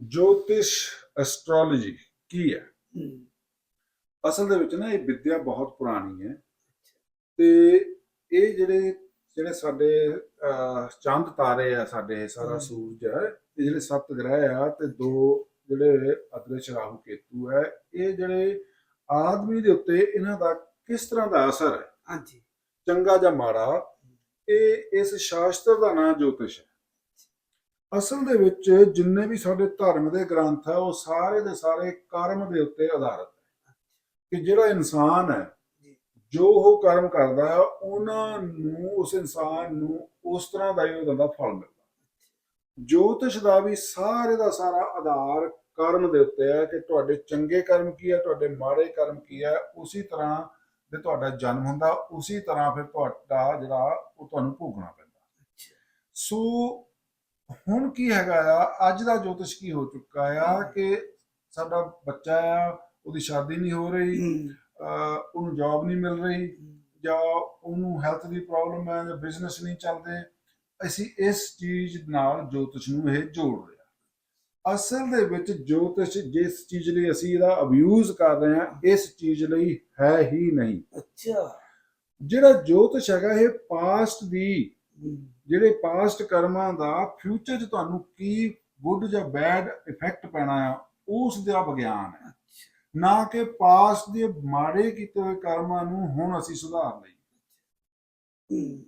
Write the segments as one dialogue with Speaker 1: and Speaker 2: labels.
Speaker 1: ਜੋਤਿਸ਼ ਐਸਟ੍ਰੋਲੋਜੀ ਕੀ ਹੈ? ਅਸਲ ਦੇ ਵਿੱਚ ਨਾ ਇਹ ਵਿੱਦਿਆ ਬਹੁਤ ਪੁਰਾਣੀ ਹੈ। ਤੇ ਇਹ ਜਿਹੜੇ ਜਿਹੜੇ ਸਾਡੇ ਚੰਦ ਤਾਰੇ ਆ ਸਾਡੇ ਸਾਰਾ। ਸੂਰਜ ਹੈ ਇਹ ਜਿਹੜੇ ਸੱਤ ਗ੍ਰਹਿ ਆ ਤੇ ਦੋ ਜਿਹੜੇ ਅਦ੍ਰਿਸ਼ ਰਾਹੂ ਕੇਤੂ ਹੈ ਇਹ ਜਿਹੜੇ ਆਦਮੀ ਦੇ ਉੱਤੇ ਇਹਨਾਂ ਦਾ ਕਿਸ ਤਰ੍ਹਾਂ ਦਾ ਅਸਰ ਹੈ?
Speaker 2: ਹਾਂਜੀ।
Speaker 1: ਚੰਗਾ ਜਾਂ ਮਾੜਾ ਇਹ ਇਸ ਸ਼ਾਸਤਰ ਦਾ ਨਾਮ ਜੋਤਿਸ਼ ਹੈ। ਅਸਲ ਦੇ ਵਿੱਚ ਜਿੰਨੇ ਵੀ ਸਾਡੇ ਧਰਮ ਦੇ ਗ੍ਰੰਥ ਆ ਉਹ ਸਾਰੇ ਦੇ ਸਾਰੇ ਕਰਮ ਦੇ ਉੱਤੇ ਆਧਾਰਿਤ ਹੈ। ਕਿ ਜਿਹੜਾ ਇਨਸਾਨ ਹੈ
Speaker 2: ਜੀ।
Speaker 1: ਉਹ ਕਰਮ ਕਰਦਾ ਹੈ ਉਹਨਾਂ ਨੂੰ ਉਸ ਇਨਸਾਨ ਨੂੰ ਉਸ ਤਰ੍ਹਾਂ ਦਾ ਹੀ ਉਹਦਾ ਫਲ ਮਿਲਦਾ। ਜੋਤਿਸ਼ ਦਾ ਵੀ ਸਾਰੇ ਦਾ ਸਾਰਾ ਆਧਾਰ ਕਰਮ ਦੇ ਉੱਤੇ ਹੈ ਕਿ ਤੁਹਾਡੇ ਚੰਗੇ ਕਰਮ ਕੀ ਹੈ ਤੁਹਾਡੇ ਮਾੜੇ ਕਰਮ ਕੀ ਹੈ ਉਸੇ ਤਰ੍ਹਾਂ ਦੇ ਤੁਹਾਡਾ ਜਨਮ ਹੁੰਦਾ ਉਸੇ ਤਰ੍ਹਾਂ ਫਿਰ ਤੁਹਾਡਾ ਜਿਹੜਾ ਉਹ ਤੁਹਾਨੂੰ ਭੋਗਣਾ ਪੈਂਦਾ। ਸੋ ਹੁਣ ਕੀ ਹੈਗਾ ਆ? ਅੱਜ ਦਾ ਜੋਤਿਸ਼ ਕੀ ਹੋ ਚੁੱਕਾ ਆ ਕਿ ਸਾਡਾ ਬੱਚਾ ਆ ਉਹਦੀ ਸ਼ਾਦੀ ਨਹੀਂ ਹੋ ਰਹੀ ਉਹਨੂੰ ਜੌਬ ਨਹੀਂ ਮਿਲ ਰਹੀ ਜਾਂ ਉਹਨੂੰ ਹੈਲਥ ਦੀ ਪ੍ਰੋਬਲਮ ਹੈ ਜਾਂ ਬਿਜ਼ਨਸ ਨਹੀਂ ਚੱਲਦੇ ਅਸੀਂ ਇਸ ਚੀਜ਼ ਨਾਲ ਜੋਤਿਸ਼ ਨੂੰ ਇਹ ਜੋੜ ਰਿਹਾ ਅਸਲ ਦੇ ਵਿੱਚ ਜੋਤਿਸ਼ ਜਿਸ ਚੀਜ਼ ਲਈ ਅਸੀਂ ਇਹਦਾ ਅਬਿਊਜ਼ ਕਰ ਰਹੇ ਹਾਂ ਇਸ ਚੀਜ਼ ਲਈ ਹੈ ਹੀ ਨਹੀਂ।
Speaker 2: ਅੱਛਾ।
Speaker 1: ਜਿਹੜਾ ਜੋਤਿਸ਼ ਹੈਗਾ ਇਹ ਪਾਸਟ ਦੀ ਜਿਹੜੇ ਪਾਸਟ ਕਰਮਾਂ ਦਾ ਫਿਊਚਰ 'ਚ ਤੁਹਾਨੂੰ ਕੀ ਗੁੱਡ ਜਾਂ ਬੈਡ ਇਫੈਕਟ ਪੈਣਾ ਆ ਉਸ ਦਾ ਵਿਗਿਆਨ ਹੈ। ਨਾ ਕਿ ਪਾਸਟ ਦੇ ਮਾੜੇ ਕੀਤੇ ਹੋਏ ਕਰਮਾਂ ਨੂੰ ਹੁਣ ਅਸੀਂ ਸੁਧਾਰ ਲਈ।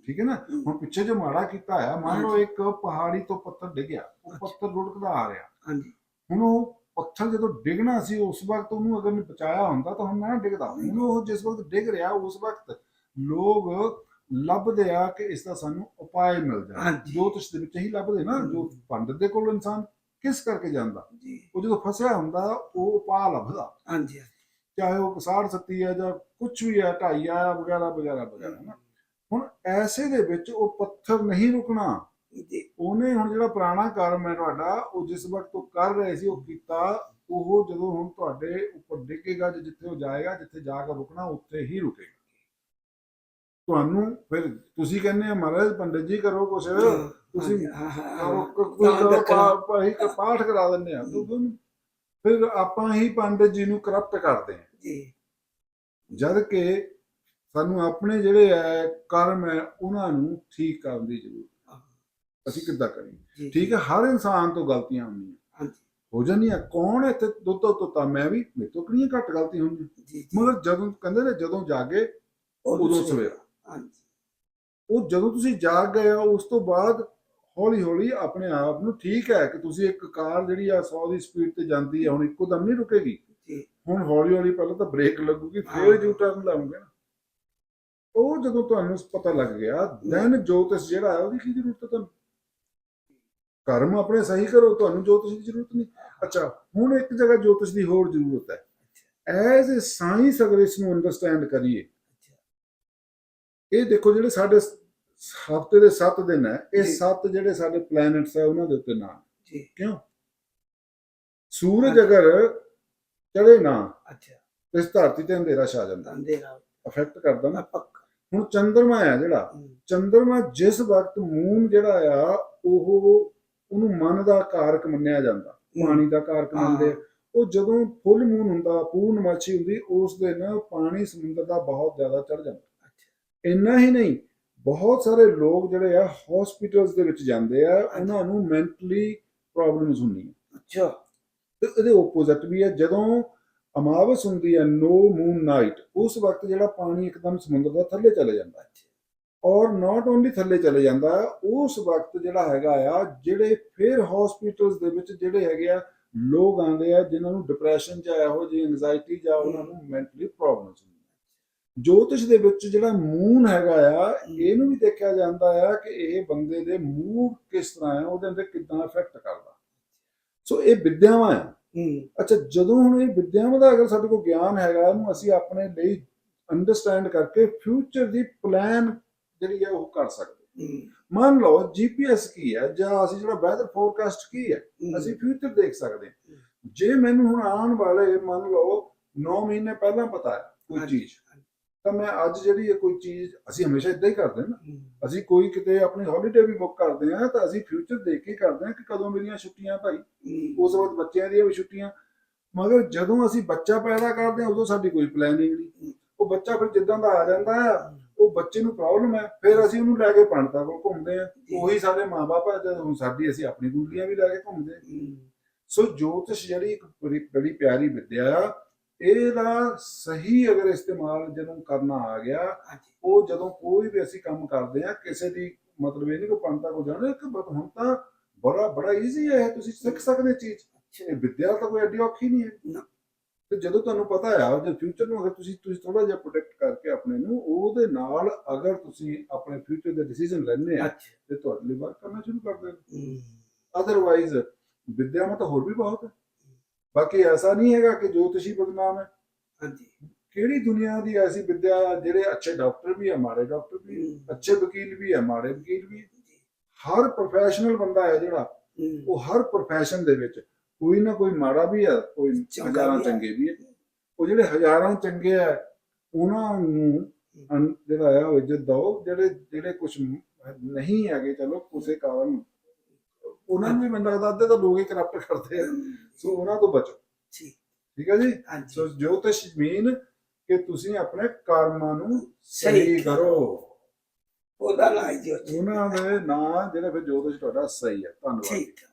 Speaker 1: ਠੀਕ ਹੈ ਨਾ? ਹੁਣ ਪਿੱਛੇ ਜੋ ਮਾੜਾ ਕੀਤਾ ਆ ਮੰਨ ਲਓ। ਇੱਕ ਪਹਾੜੀ ਤੋਂ ਪੱਥਰ ਡਿੱਗਿਆ ਉਹ। ਪੱਥਰ ਰੁੜਕਦਾ ਆ ਰਿਹਾ।
Speaker 2: ਹਾਂਜੀ।
Speaker 1: ਹੁਣ ਉਹ ਪੱਥਰ ਜਦੋਂ ਡਿੱਗਣਾ ਸੀ ਉਸ ਵਕਤ ਉਹਨੂੰ ਅਗਰ ਨਹੀਂ ਬਚਾਇਆ ਹੁੰਦਾ ਤਾਂ ਹੁਣ ਨਾ ਡਿੱਗਦਾ। ਹੁਣ ਉਹ ਜਿਸ ਵਕਤ ਡਿੱਗ ਰਿਹਾ ਉਸ ਵਕਤ ਲੋਕ ਲੱਭਦੇ ਆ ਕਿ ਇਸ ਦਾ ਸਾਨੂੰ ਉਪਾਅ ਮਿਲ ਜਾਏ।
Speaker 2: ਹਾਂਜੀ।
Speaker 1: ਜੋਤਿਸ਼ ਦੇ ਵਿੱਚ ਹੀ ਲੱਭਦੇ ਨਾ ਜੋ। ਪੰਡਤ ਦੇ ਕੋਲ ਇਨਸਾਨ ਕਿਸ ਕਰਕੇ ਜਾਂਦਾ?
Speaker 2: ਜੀ।
Speaker 1: ਉਹ ਜਦੋਂ ਫਸਿਆ ਹੁੰਦਾ ਉਹ ਉਪਾਅ ਲੱਭਦਾ।
Speaker 2: ਹਾਂਜੀ
Speaker 1: ਚਾਹੇ ਉਹ ਕਸਾੜ ਸੱਤੀ ਹੈ ਜਾਂ ਕੁਝ ਵੀ ਹੈ ਢਾਈ ਆ ਵਗੈਰਾ ਵਗੈਰਾ ਵਗੈਰਾ ਨਾ। ਹੁਣ ਐਸੇ ਦੇ ਵਿੱਚ ਉਹ ਪੱਥਰ ਨਹੀਂ ਰੁਕਣਾ।
Speaker 2: ਜੀ।
Speaker 1: ਉਹਨੇ ਹੁਣ ਜਿਹੜਾ ਪੁਰਾਣਾ ਕਰਮ ਹੈ ਤੁਹਾਡਾ ਉਹ ਜਿਸ ਵਕਤ ਉਹ ਕਰ ਰਹੇ ਸੀ ਉਹ ਕੀਤਾ ਉਹ ਜਦੋਂ ਹੁਣ ਤੁਹਾਡੇ ਉੱਪਰ ਡਿੱਗੇਗਾ ਜਾਂ ਜਿੱਥੇ ਉਹ ਜਾਏਗਾ ਜਿੱਥੇ ਜਾ ਕੇ ਰੁਕਣਾ ਉੱਥੇ ਹੀ ਰੁਕੇਗਾ। ਤੁਹਾਨੂੰ ਫਿਰ ਤੁਸੀਂ ਕਹਿੰਦੇ ਆ ਮਹਾਰਾਜ ਪੰਡਿਤ ਜੀ ਕਰੋ ਕੁਛ। ਤੁਸੀਂ ਕੋਈ ਪਾਠ ਕਰਾ ਦਿੰਦੇ ਆ ਫਿਰ ਆਪਾਂ ਹੀ ਪੰਡਿਤ ਜੀ ਨੂੰ ਕਰਪਟ ਕਰਦੇ ਆ
Speaker 2: ਜੀ।
Speaker 1: ਜਦ ਕਿ ਸਾਨੂੰ ਆਪਣੇ ਜਿਹੜੇ ਹੈ ਕਰਮ ਹੈ ਉਹਨਾਂ ਨੂੰ ਠੀਕ ਕਰਨ ਦੀ ਜ਼ਰੂਰਤ ਅਸੀਂ ਕਿੱਦਾਂ ਕਰੀਏ? ਠੀਕ ਹੈ ਹਰ ਇਨਸਾਨ ਤੋਂ ਗਲਤੀਆਂ ਹੁੰਦੀਆਂ। ਹੋ ਜਾਂਦੀਆਂ ਕੌਣ ਇੱਥੇ ਦੁੱਧ ਤੋਂ ਤੋਤਾ ਮੈਂ ਵੀ ਮੇਰੇ ਤੋਂ ਘੱਟ ਹੁੰਦੀਆਂ?
Speaker 2: ਜੀ ਜੀ।
Speaker 1: ਮਗਰ ਜਦੋਂ ਕਹਿੰਦੇ ਨੇ ਜਦੋਂ ਜਾਗੇ
Speaker 2: ਉਦੋਂ ਸਵੇਰਾ। ਹਾਂਜੀ।
Speaker 1: ਉਹ ਜਦੋਂ ਤੁਸੀਂ ਜਾਗ ਗਏ ਹੋ ਉਸ ਤੋਂ ਬਾਅਦ ਹੌਲੀ ਹੌਲੀ ਆਪਣੇ ਆਪ ਨੂੰ ਠੀਕ ਹੈ ਕਿ ਤੁਸੀਂ ਇੱਕ ਕਾਰ ਜਿਹੜੀ ਆ 100 ਦੀ ਸਪੀਡ ਤੇ ਜਾਂਦੀ ਹੈ ਹੁਣ ਇੱਕੋ ਦਮ ਨਹੀਂ ਰੁਕੇਗੀ।
Speaker 2: ਜੀ।
Speaker 1: ਹੁਣ ਹੌਲੀ ਹੌਲੀ ਪਹਿਲਾਂ ਤਾਂ ਬ੍ਰੇਕ ਲੱਗੂਗੀ। ਫਿਰ ਯੂ ਟਰਨ ਲਾਉਂਗੇ ਨਾ। ਉਹ ਜਦੋਂ ਤੁਹਾਨੂੰ ਪਤਾ ਲੱਗ ਗਿਆ ਦੈਨ ਜੋਤਿਸ਼ ਜਿਹੜਾ ਹੈ ਉਹਦੀ ਕੀ ਜ਼ਰੂਰਤ ਹੈ ਤੁਹਾਨੂੰ? ਕਰਮ ਆਪਣੇ ਸਹੀ ਕਰੋ ਤੁਹਾਨੂੰ ਜੋਤਿਸ਼ ਦੀ ਜ਼ਰੂਰਤ ਨਹੀਂ। ਅੱਛਾ ਹੁਣ ਇੱਕ ਜਗ੍ਹਾ ਜੋਤਿਸ਼ ਦੀ ਹੋਰ ਜ਼ਰੂਰਤ ਹੈ। ਐਜ਼ ਅ ਸਾਇੰਸ ਅਗਰ ਇਸ ਨੂੰ ਅੰਡਰਸਟੈਂਡ ਕਰੀਏ ਇਹ ਦੇਖੋ ਜਿਹੜੇ ਸਾਡੇ ਹਫ਼ਤੇ ਦੇ 7 ਦਿਨ ਹੈ ਇਹ
Speaker 2: ਜੀ।
Speaker 1: 7 ਜਿਹੜੇ ਸਾਡੇ ਪਲੈਨਟਸ ਹੈ ਉਹਨਾਂ ਦੇ ਉੱਤੇ ਨਾਮ
Speaker 2: ਜੀ।
Speaker 1: ਕਿਉਂ? ਸੂਰਜ। ਅਗਰ ਚੜੇ ਨਾ
Speaker 2: ਅੱਛਾ।
Speaker 1: ਇਸ ਧਰਤੀ ਤੇ ਅੰਧੇਰਾ ਛਾ ਜਾਂਦਾ।
Speaker 2: ਅੰਧੇਰਾ।
Speaker 1: ਅਫੈਕਟ ਕਰਦਾ ਨਾ।
Speaker 2: ਪੱਕਾ।
Speaker 1: ਹੁਣ ਚੰ드ਰਮਾ ਹੈ ਜਿਹੜਾ
Speaker 2: ਹਮ,
Speaker 1: ਚੰ드ਰਮਾ ਜਿਸ ਵਕਤ ਮੂਨ ਜਿਹੜਾ ਆ ਉਹ ਉਹਨੂੰ ਮਨ ਦਾ ਕਾਰਕ ਮੰਨਿਆ ਜਾਂਦਾ। ਪਾਣੀ ਦਾ ਕਾਰਕ। ਮੰਨਦੇ ਆ। ਉਹ ਜਦੋਂ ਫੁੱਲ ਮੂਨ ਹੁੰਦਾ ਪੂਰਨਮਾਸ਼ੀ ਹੁੰਦੀ ਉਸ ਦਿਨ ਪਾਣੀ ਸਮੁੰਦਰ ਦਾ ਬਹੁਤ ਜ਼ਿਆਦਾ ਚੜ ਜਾਂਦਾ। ਇੰਨਾ ਹੀ ਨਹੀਂ ਬਹੁਤ ਸਾਰੇ ਲੋਕ ਜਿਹੜੇ ਆ ਹਸਪੀਟਲਸ ਦੇ ਵਿੱਚ ਜਾਂਦੇ ਆ ਉਹਨਾਂ ਨੂੰ ਮੈਂਟਲੀ ਪ੍ਰੋਬਲਮਸ ਹੁੰਦੀਆਂ।
Speaker 2: ਅੱਛਾ।
Speaker 1: ਤੇ ਇਹਦੇ ਆਪੋਜ਼ਿਟ ਵੀ ਹੈ ਜਦੋਂ ਅਮਾਵਸ ਹੁੰਦੀ ਹੈ ਨੋ ਮੂਨ ਨਾਈਟ ਉਸ ਵਕਤ ਜਿਹੜਾ ਪਾਣੀ ਇੱਕਦਮ ਸਮੁੰਦਰ ਦਾ ਥੱਲੇ ਚਲੇ ਜਾਂਦਾ। ਹੈ ਔਰ ਨਾਟ ਓਨਲੀ ਥੱਲੇ ਚਲੇ ਜਾਂਦਾ ਹੈ, ਉਸ ਵਕਤ ਜਿਹੜਾ ਹੈਗਾ ਆ ਜਿਹੜੇ ਫਿਰ ਹਸਪੀਟਲਸ ਦੇ ਵਿੱਚ ਜਿਹੜੇ ਹੈਗੇ ਆ ਲੋਕ ਆਉਂਦੇ ਆ ਜਿਨ੍ਹਾਂ ਨੂੰ ਡਿਪਰੈਸ਼ਨ ਜਾਂ ਇਹੋ ਜਿਹੀ ਐਂਜ਼ਾਈਟੀ ਜਾਂ ਉਹਨਾਂ ਨੂੰ ਮੈਂਟਲੀ ਪ੍ਰੋਬਲਮਸ ਹੁੰਦੀਆਂ। ਜੋਤਿਸ਼ ਦੇ ਵਿੱਚ ਜਿਹੜਾ ਮੂਨ ਹੈਗਾ ਆ ਇਹਨੂੰ ਵੀ ਦੇਖਿਆ ਜਾਂਦਾ ਆ ਕਿ ਇਹ ਬੰਦੇ ਦੇ ਮੂਡ ਕਿਸ ਤਰ੍ਹਾਂ ਹੈ ਉਹਦੇ ਅੰਦਰ ਕਿਦਾਂ ਇਫੈਕਟ ਕਰਦਾ। ਸੋ ਇਹ ਵਿਦਿਆਵਾਂ ਆ। ਅੱਛਾ ਜਦੋਂ ਹੁਣ ਇਹ ਵਿਦਿਆਵਾਂ ਦਾ ਅਗਰ ਸਾਡੇ ਕੋਲ ਗਿਆਨ ਹੈਗਾ ਇਹਨੂੰ ਅਸੀਂ ਆਪਣੇ ਲਈ ਅੰਡਰਸਟੈਂਡ ਕਰਕੇ ਫਿਊਚਰ ਦੀ ਪਲਾਨ ਜਿਹੜੀ ਹੈ ਉਹ ਕਰ ਸਕਦੇ। ਮੰਨ ਲਓ ਜੀਪੀਐਸ ਕੀ ਹੈ ਜਾਂ ਅਸੀਂ ਜਿਹੜਾ ਵੈਦਰ ਫੋਰਕਾਸਟ ਕੀ ਹੈ। ਅਸੀਂ ਫਿਊਚਰ ਦੇਖ ਸਕਦੇ ਜੇ ਮੈਨੂੰ ਹੁਣ ਆਉਣ ਵਾਲੇ ਮੰਨ ਲਓ 9 ਮਹੀਨੇ ਪਹਿਲਾਂ ਪਤਾ ਹੈ ਕੋਈ ਚੀਜ਼। ਤਾਂ ਮੈਂ ਅੱਜ ਜਿਹੜੀ ਇਹ ਕੋਈ ਚੀਜ਼ ਅਸੀਂ ਹਮੇਸ਼ਾ ਇਦਾਂ ਹੀ ਕਰਦੇ ਹਾਂ ਨਾ। ਅਸੀਂ ਕੋਈ ਕਿਤੇ ਆਪਣੀ ਹੌਲੀਡੇ ਵੀ ਬੁੱਕ ਕਰਦੇ ਆ ਤਾਂ ਅਸੀਂ ਫਿਊਚਰ ਦੇਖ ਕੇ ਕਰਦੇ ਆ ਕਿ ਕਦੋਂ ਮੇਰੀਆਂ ਛੁੱਟੀਆਂ ਭਾਈ। ਉਸ ਵਕਤ ਬੱਚਿਆਂ ਦੀਆਂ ਵੀ ਛੁੱਟੀਆਂ। ਮਗਰ ਜਦੋਂ ਅਸੀਂ ਬੱਚਾ ਪੈਦਾ ਕਰਦੇ ਆ ਉਦੋਂ ਸਾਡੀ ਕੋਈ ਪਲੈਨਿੰਗ ਨਹੀਂ। ਉਹ ਬੱਚਾ ਫਿਰ ਜਿੱਦਾਂ ਦਾ ਆ ਜਾਂਦਾ ਆ ਉਹ ਬੱਚੇ ਨੂੰ ਪ੍ਰੋਬਲਮ ਹੈ ਫਿਰ ਅਸੀਂ ਉਹਨੂੰ ਲੈ ਕੇ ਪੰਡਤਾਂ ਕੋਲ ਘੁੰਮਦੇ ਆ ਉਹੀ ਸਾਡੇ ਮਾਪੇ ਜਦੋਂ ਸਾਡੀ ਅਸੀਂ ਆਪਣੀ ਕੁੰਡਲੀਆਂ ਵੀ ਲੈ ਕੇ ਘੁੰਮਦੇ। ਸੋ ਜੋਤਿਸ਼ ਜਿਹੜੀ ਇੱਕ ਬੜੀ ਪਿਆਰੀ ਵਿਦਿਆ ਆ ਇਹਦਾ ਸਹੀ ਅਗਰ ਇਸਤੇਮਾਲ ਜਦੋਂ ਕਰਨਾ ਆ ਗਿਆ ਉਹ ਜਦੋਂ ਕੋਈ ਵੀ ਅਸੀਂ ਕੰਮ ਕਰਦੇ ਆ ਕਿਸੇ ਦੀ ਮਤਲਬ ਇਹ ਨਹੀਂ ਕੋ ਪੰਡਤਾਂ ਕੋ ਜਾਣਾ ਕਿ ਬਸ ਹੁਣ ਤਾਂ ਬੜਾ ਬੜਾ ਈਜ਼ੀ ਹੈ ਤੁਸੀਂ ਸਿੱਖ ਸਕਦੇ ਚੀਜ਼। ਇਹ ਵਿਦਿਆ ਤਾਂ ਕੋਈ ਐਡੀ ਔਖੀ ਨਹੀਂ ਹੈ। ਤੇ ਜਦੋਂ ਤੁਹਾਨੂੰ ਪਤਾ ਆ ਜੇ ਫਿਊਚਰ ਨੂੰ ਅਗਰ ਤੁਸੀਂ ਤੁਸੀਂ ਥੋੜਾ ਜਿਹਾ ਪ੍ਰੋਟੈਕਟ ਕਰਕੇ ਆਪਣੇ ਨੂੰ ਉਹਦੇ ਨਾਲ ਅਗਰ ਤੁਸੀਂ ਆਪਣੇ ਫਿਊਚਰ ਦੇ ਡਿਸੀਜਨ ਲੈਣੇ ਆ ਤੇ ਤੁਹਾਡੇ ਲਈ ਵਰਕ ਕਰਨਾ ਸ਼ੁਰੂ ਕਰ ਦੇਣ ਅਦਰਵਾਈਜ਼ ਵਿਦਿਆ ਮਤ ਹੋਰ ਵੀ ਬਹੁਤ ਹੈ। ਬਾਕੀ ਐਸਾ ਨਹੀਂ ਹੈਗਾ ਕਿ ਜੋਤਿਸ਼ੀ ਬਦਨਾਮ ਹੈ।
Speaker 2: ਹਾਂਜੀ।
Speaker 1: ਕਿਹੜੀ ਦੁਨੀਆ ਦੀ ਐਸੀ ਵਿਦਿਆ ਜਿਹੜੇ ਅੱਛੇ ਡਾਕਟਰ ਵੀ ਹੈ ਮਾੜੇ ਡਾਕਟਰ ਵੀ ਅੱਛੇ ਵਕੀਲ ਵੀ ਹੈ ਮਾੜੇ ਵਕੀਲ ਵੀ। ਹਰ ਪ੍ਰੋਫੈਸ਼ਨਲ ਬੰਦਾ ਹੈ ਜਿਹੜਾ ਉਹ ਹਰ ਪ੍ਰੋਫੈਸ਼ਨ ਦੇ ਵਿੱਚ ਕੋਈ ਨਾ ਕੋਈ ਮਾੜਾ ਵੀ ਹੈ ਕੋਈ ਹਜ਼ਾਰਾਂ। ਚੰਗੇ ਵੀ ਹੈ। ਉਹ ਜਿਹੜੇ ਹਜ਼ਾਰਾਂ ਚੰਗੇ ਆ ਉਹਨਾਂ ਨੂੰ ਜਿਹੜਾ ਆ ਉਹ ਇੱਜ਼ਤ ਦਿਓ ਜਿਹੜੇ ਜਿਹੜੇ ਕੁਝ ਨਹੀਂ ਹੈਗੇ ਚਲੋ ਕਿਸੇ ਕਾਰਨ ਉਹਨਾਂ ਨੂੰ ਵੀ ਮੈਨੂੰ ਲੱਗਦਾ ਅੱਧੇ ਤਾਂ ਲੋਕ ਹੀ ਕਰਪਟ ਕਰਦੇ ਆ। ਸੋ ਉਹਨਾਂ ਤੋਂ ਬਚੋ।
Speaker 2: ਠੀਕ।
Speaker 1: ਠੀਕ ਹੈ ਜੀ? ਸੋ ਜੋਤਿਸ਼ ਮੀਨ ਕਿ ਤੁਸੀਂ ਆਪਣੇ ਕਰਮਾਂ ਨੂੰ
Speaker 2: ਸਹੀ
Speaker 1: ਕਰੋ।
Speaker 2: ਉਹਦਾ ਹੈ ਜੀ ਉਹ।
Speaker 1: ਉਹਨਾਂ ਦੇ ਨਾਂ ਜਿਹੜੇ ਫਿਰ ਜੋਤਿਸ਼ ਤੁਹਾਡਾ ਸਹੀ ਹੈ। ਧੰਨਵਾਦ। ਜੀ।
Speaker 2: ਠੀਕ ਹੈ।